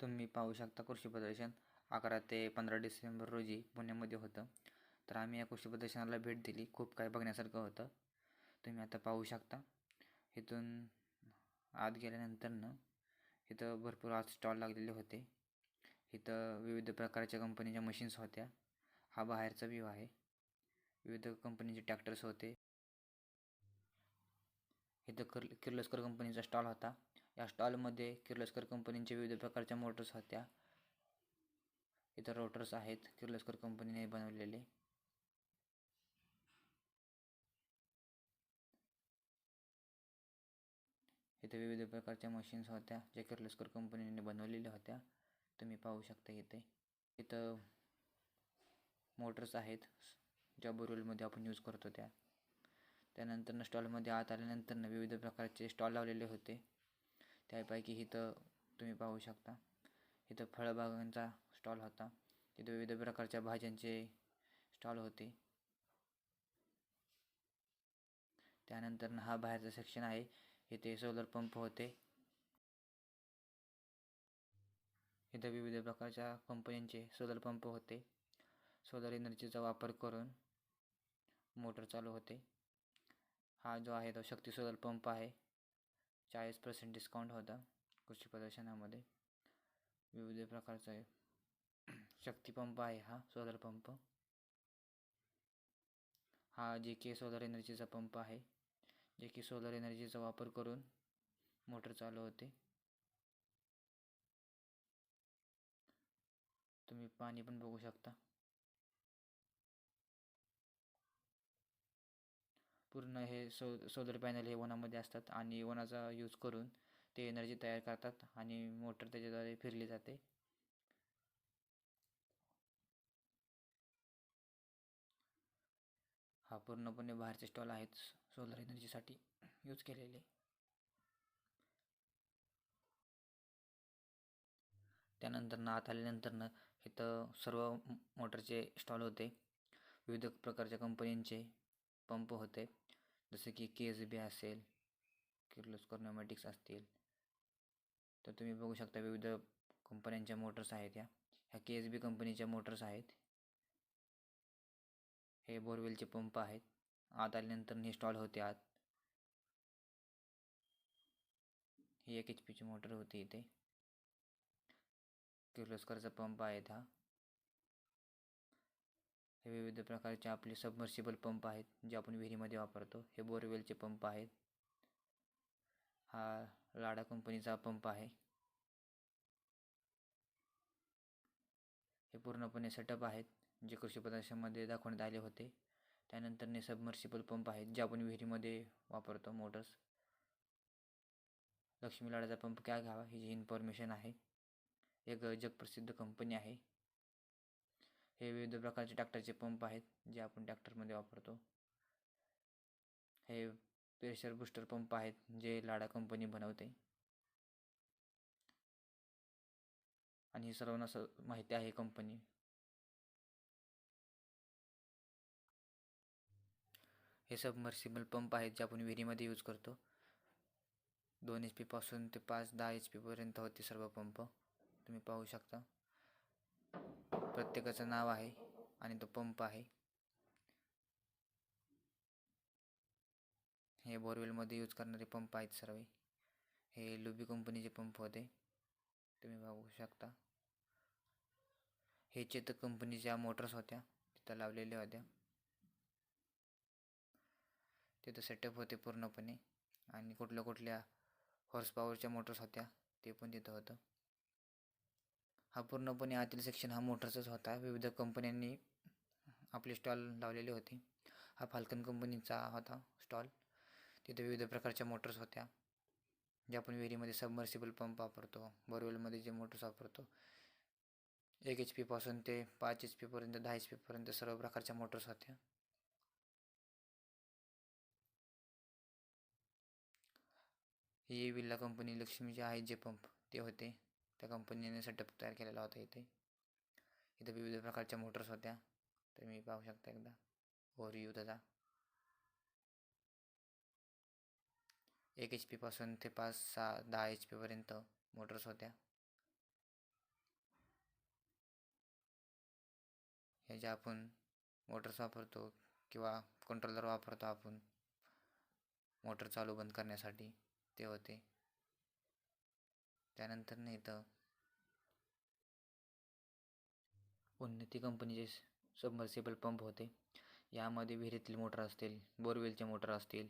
तुम्ही पाहू शकता कृषी प्रदर्शन अकरा ते पंधरा डिसेंबर रोजी पुण्यामध्ये होतं. तर आम्ही या कृषी प्रदर्शनाला भेट दिली. खूप काही बघण्यासारखं होतं. तुम्ही आता पाहू शकता. इथून आत गेल्यानंतरनं इथं भरपूर आज स्टॉल लागलेले होते. इथं विविध प्रकारच्या कंपनीच्या मशीन्स होत्या. हा बाहेरचा व्ह्यू आहे. विविध कंपनीचे ट्रॅक्टर्स होते. इथं कर किर्लोस्कर कंपनीचा स्टॉल होता. या स्टॉलमध्ये किर्लोस्कर कंपनीचे विविध प्रकारच्या मोटर्स होत्या. इथं रोटर्स आहेत किर्लोस्कर कंपनीने बनवलेले. इथे विविध प्रकारच्या मशीन्स होत्या ज्या किर्लोस्कर कंपनीने बनवलेल्या होत्या. तुम्ही पाहू शकता इथे. इथं मोटर्स आहेत ज्या बोरवेलमध्ये आपण यूज करतो त्या. त्यानंतर स्टॉलमध्ये आत आल्यानंतर विविध प्रकारचे स्टॉल लावलेले होते. त्यापैकी इथं तुम्ही पाहू शकता. इथं फळबागांचा स्टॉल होता. तिथं विविध प्रकारच्या भाज्यांचे स्टॉल होते. त्यानंतर हा बाहेरचा सेक्शन आहे. इथे सोलर पंप होते. इथं विविध प्रकारच्या कंपन्यांचे सोलर पंप होते. सोलर एनर्जीचा वापर करून मोटर चालू होते. हा जो आहे तो शक्ती सोलर पंप आहे. चाळीस पर्सेंट डिस्काउंट होता कृषी प्रदर्शनामध्ये विविध प्रकारचा शक्तीपंप आहे हा सोलर पंप. हा जे के सोलर एनर्जीचा पंप आहे. जे की सोलर एनर्जीचा वापर करून मोटर चालू होते. तुम्ही पाणी पण बघू शकता. पूर्ण हे सो सोलर पॅनल हे वनामध्ये असतात आणि वनाचा यूज करून ते एनर्जी तयार करतात आणि मोटर त्याच्याद्वारे फिरली जाते. हा पूर्णपणे बाहेरचे स्टॉल आहेत सोलर एनर्जीसाठी यूज केलेले. त्यानंतर आत आल्यानंतरनं इथं सर्व मोटरचे स्टॉल होते. विविध प्रकारच्या कंपन्यांचे पंप होते. जसे की के एस बी असेल किर्लोस्कर न्यूमॅटिक्स असतील. तर तुम्ही बघू शकता विविध कंपन्यांच्या मोटर्स आहेत या. ह्या के एस बी कंपनीच्या मोटर्स आहेत. हे बोरवेलचे पंप आहेत. आत आल्यानंतर हे स्टॉल होते आत. ही एक एच पीची मोटर होती इथे. किर्लोस्करचा पंप आहेत हा. हे विविध प्रकारचे आपले सबमर्सिबल पंप आहेत जे आपण विहिरीमध्ये वापरतो. हे बोरवेलचे पंप आहेत. हा लाडा कंपनीचा पंप आहे. हे पूर्णपणे सेटअप आहेत जे कृषी प्रदर्शनामध्ये दाखवण्यात आले होते. त्यानंतर सबमर्सिबल पंप आहेत जे आपण विहिरीमध्ये वापरतो मोटर्स लक्ष्मी लाडाचा पंप काय घ्यावा ही जी इन्फॉर्मेशन आहे. एक जगप्रसिद्ध कंपनी आहे. हे विविध प्रकारचे टॅक्टरचे पंप आहेत जे आपण टॅक्टरमध्ये वापरतो. हे प्रेशर बुस्टर पंप आहेत जे लाडा कंपनी बनवते. आणि हे सर्वांना स माहिती आहे कंपनी. हे सबमर्सिबल पंप आहेत जे आपण विहिरीमध्ये यूज करतो. दोन एच पीपासून ते पाच दहा एच पीपर्यंत होते सर्व पंप. तुम्ही पाहू शकता. प्रत्येकाचं नाव आहे आणि तो पंप आहे. हे बोरवेलमध्ये यूज करणारे पंप आहेत सर्व. हे लुबी कंपनीचे पंप होते. तुम्ही बघू शकता. हे चेतक कंपनीच्या मोटर्स होत्या. तिथं लावलेल्या होत्या. तिथं सेटअप होते पूर्णपणे. आणि कुठल्या कुठल्या हॉर्स पॉवरच्या मोटर्स होत्या ते पण तिथं होतं. हा पूर्णपणे आतील सेक्शन हा मोटरचाच होता. विविध कंपन्यांनी आपले स्टॉल लावलेले होते. हा फाल्कन कंपनीचा होता स्टॉल तिथे विविध प्रकारच्या मोटर्स होत्या. जे आपण विहिरीमध्ये सबमर्सिबल पंप वापरतो बोरवेलमध्ये जे मोटर्स वापरतो एक एच पीपासून ते पाच एच पीपर्यंत दहा एच पीपर्यंत सर्व प्रकारच्या मोटर्स होत्या. ही विल्ला कंपनी लक्ष्मीचे आहेत जे पंप ते होते. त्या कंपनीने सेटअप तयार केलेला होता इथे. इथं विविध प्रकारच्या मोटर्स होत्या. तर मी पाहू शकता एकदा. ओव्हरव्ह्यू त्याचा. एक एच पीपासून ते पाच सहा दहा एच पीपर्यंत मोटर्स होत्या. ह्या ज्या आपण मोटर्स वापरतो किंवा कंट्रोलर वापरतो आपण मोटर चालू बंद करण्यासाठी ते होते. त्यानंतर नाही इथं उन्नती कंपनीचे सबमर्सिबल पंप होते. यामध्ये विहिरीतील मोटर असतील बोरवेलचे मोटर असतील.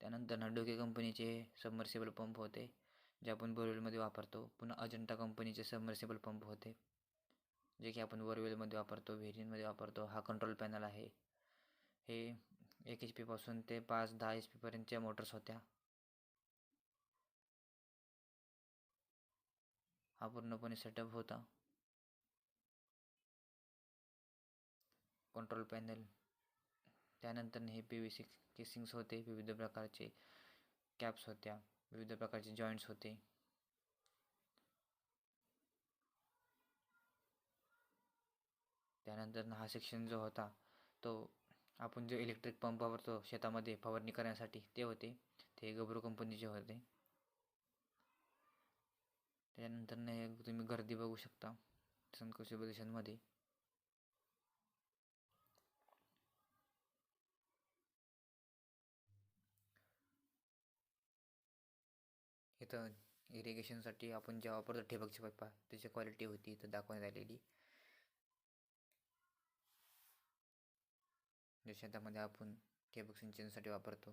त्यानंतर नडोके कंपनीचे सबमर्सिबल पंप होते जे आपण बोरवेलमध्ये वापरतो. पुन्हा अजंता कंपनीचे सबमर्सिबल पंप होते जे की आपण बोरवेलमध्ये वापरतो विहिरींमध्ये वापरतो. हा कंट्रोल पॅनल आहे. हे एक एच पीपासून ते पाच दहा एच पीपर्यंतच्या मोटर्स होत्या. हा पूर्णपणे सेटअप होता. कंट्रोल पॅनल त्यानंतर हे पी व्ही सी केसिंग्स होते. विविध प्रकारचे कॅप्स होत्या. विविध प्रकारचे जॉईंट्स होते. त्यानंतर हा सेक्शन जो होता तो आपण जो इलेक्ट्रिक पंप वापरतो शेतामध्ये फवारणी करण्यासाठी ते होते. ते गबरू कंपनीचे होते. त्यानंतर तुम्ही गर्दी बघू शकता संतकोशी प्रदेशांमध्ये. इथं इरिगेशनसाठी आपण ज्या वापरतो ठिबकची पप्पा त्याची क्वालिटी होती इथं दाखवण्यात आलेली. जे शेतामध्ये आपण ठिबक सिंचनासाठी वापरतो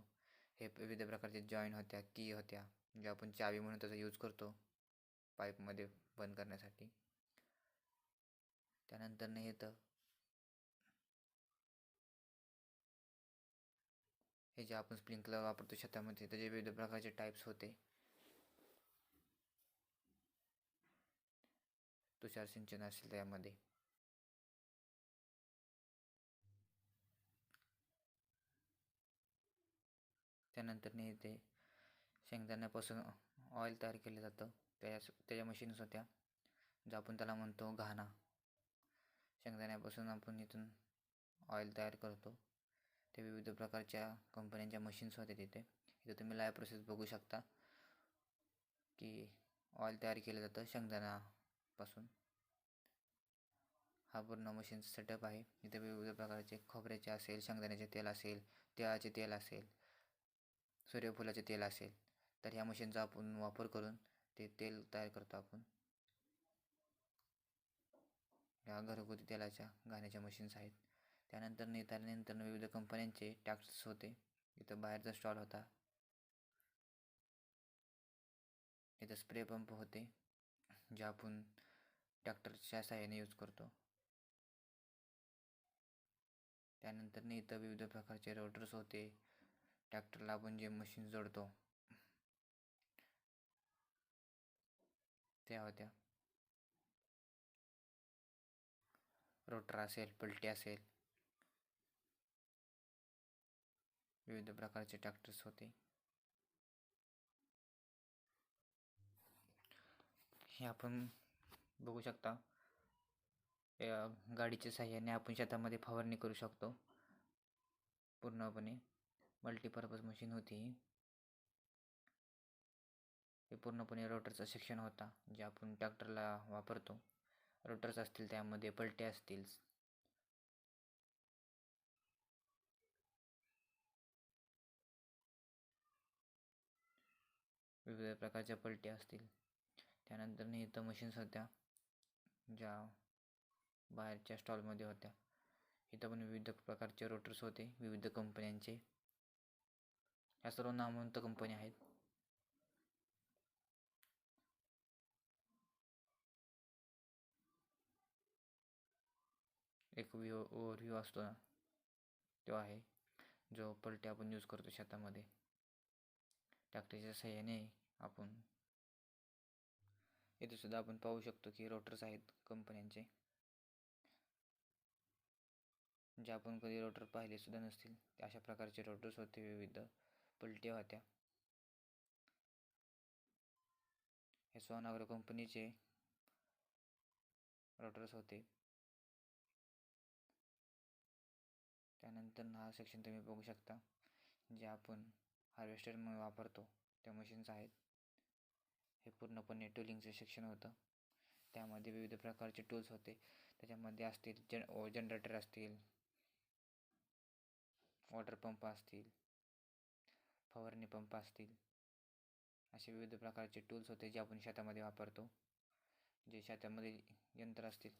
हे विविध प्रकारचे जॉईन होत्या की होत्या जे आपण चावी म्हणून त्याचा यूज करतो. पाईपमध्ये बंद करण्यासाठी. त्यानंतर येतं. हे जे आपण स्प्रिंकलर वापरतो शेतामध्ये त्याचे विविध प्रकारचे टाईप्स होते. तुषार सिंचन असेल त्यामध्ये. त्यानंतर नाही शेंगदाण्यापासून ऑइल तयार केलं जातं. त्याच्या त्याच्या मशीन्स होत्या. जो आपण त्याला म्हणतो घाणा. शेंगदाण्यापासून आपण इथून ऑइल तयार करतो. ते विविध प्रकारच्या कंपन्यांच्या मशीन्स होत्या तिथे. इथं तुम्ही लाईव्ह प्रोसेस बघू शकता की ऑइल तयार केलं जातं शेंगदाण्यापासून. हा पूर्ण मशीन सेटअप आहे. इथे विविध प्रकारचे खोबऱ्याचे असेल शेंगदाण्याचे तेल असेल तिळाचे तेल असेल सूर्यफुलाचे तेल असेल तर ह्या मशीनचा आपण वापर करून ते तेल तयार करतो आपण. या घरगुती तेलाच्या घाण्याच्या मशीन्स आहेत. त्यानंतर नेताल्यानंतर विविध कंपन्यांचे टॅक्स होते. इथं बाहेरचा स्टॉल होता. इथं स्प्रे पंप होते जे आपण ट्रॅक्टरच्या सहाय्याने यूज करतो. त्यानंतर इथं विविध प्रकारचे रोटर्स होते. ट्रॅक्टरला आपण जे मशीन जोडतो त्या होत्या. रोटर असेल पलटी असेल. विविध प्रकारचे ट्रॅक्टर्स होते. हे आपण बघू शकता. या गाडीच्या साह्याने आपण शेतामध्ये फवारणी करू शकतो. पूर्णपणे. मल्टीपर्पज मशीन होती हे पूर्णपणे रोटरचं सेक्शन होता जे आपण ट्रॅक्टरला वापरतो. रोटर्स असतील त्यामध्ये पलटे असतील. विविध प्रकारच्या पलट्या असतील. त्यानंतर इथं मशीन्स होत्या ज्या बाहेरच्या स्टॉलमध्ये होत्या. इथं पण विविध प्रकारचे रोटर्स होते विविध कंपन्यांचे या सर्व नामवंत कंपन्या आहेत. एक व्ह्यू ओव्हरव्ह्यू असतो ना तो आहे जो पलटे आपण यूज करतो शेतामध्ये. ट्रॅक्टरच्या सहाय्याने आपण इथे सुद्धा आपण पाहू शकतो की रोटर्स आहेत कंपन्यांचे जे आपण कधी रोटर पाहिले सुद्धा नसतील अशा प्रकारचे रोटर्स होते विविध पलट्या होत्या. हे सोनाग्रो कंपनीचे रोटर्स होते. त्यानंतर हा सेक्शन तुम्ही बघू शकता जे आपण हार्वेस्टरमुळे वापरतो त्या मशीन्स आहेत. हे पूर्णपणे टूलिंगचं सेक्शन होतं. त्यामध्ये विविध प्रकारचे टूल्स होते. त्याच्यामध्ये असतील जन जनरेटर असतील वॉटर पंप असतील फवारणी पंप असतील असे विविध प्रकारचे टूल्स होते जे आपण शेतामध्ये वापरतो. जे शेतामध्ये यंत्र असतील